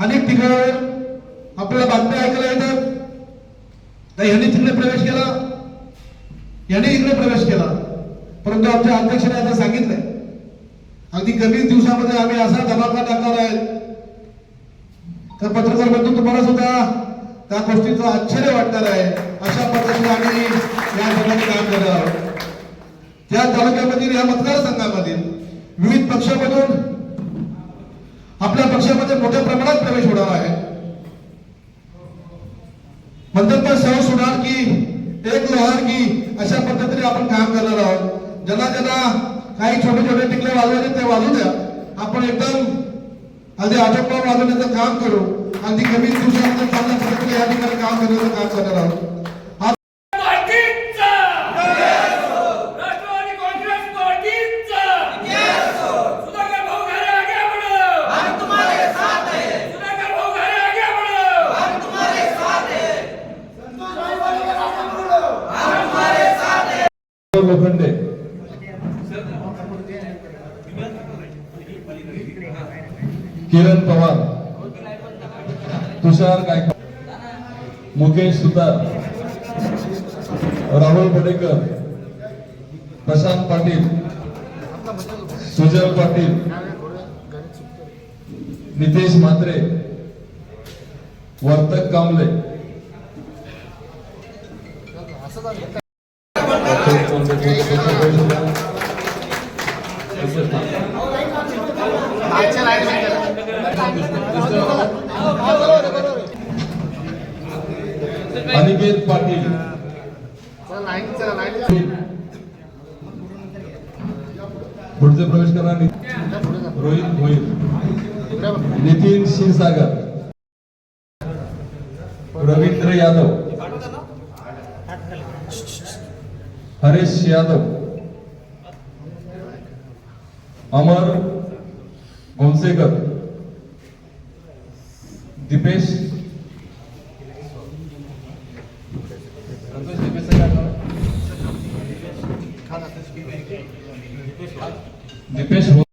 अनेक ठिकाणावर आपल्याला बातम्या ऐकायला येतात. तर ह्यांनी तिकडे प्रवेश केला. याने इकडे प्रवेश केला. परंतु आमच्या अध्यक्षाने आता सांगितलंय. अगदी कमी दिवसामध्ये आम्ही असा धमाका टाकणार आहे. तर पत्रकार बंधू तुम्हाला सुद्धा त्या गोष्टीचं आश्चर्य वाटणार आहे. अशा पद्धतीने आम्ही या ठिकाणी काम करणार आहोत. त्या तालुक्यामधील या मतदारसंघामधील विविध पक्षामधून एक की अशा पद्धतीने आपण काम करणार आहोत. ज्यांना ज्यांना काही छोटे छोटे टिकले वाजवायचे ते वाजू द्या. आपण एकदम अगदी आटोपा वाजवण्याचं काम करू. अगदी कमी दिवसामध्ये चांगल्या पद्धतीने या ठिकाणी काम करण्याचं काम करणार आहोत. लोखंडे. किरण पवार. तुषार गायकवाड. मुकेश सुतार. राहुल बडेकर प्रशांत पाटील. सुजल पाटील. नितेश म्हात्रे. वर्तक कांबळे. अनिकेत पाटील. पुढचे प्रवेश करा रोहित भोईर. नितीन क्षीरसागर रवींद्र यादव. हरेश यादव अमर गोंसेकर दीपेश दीपेश हो-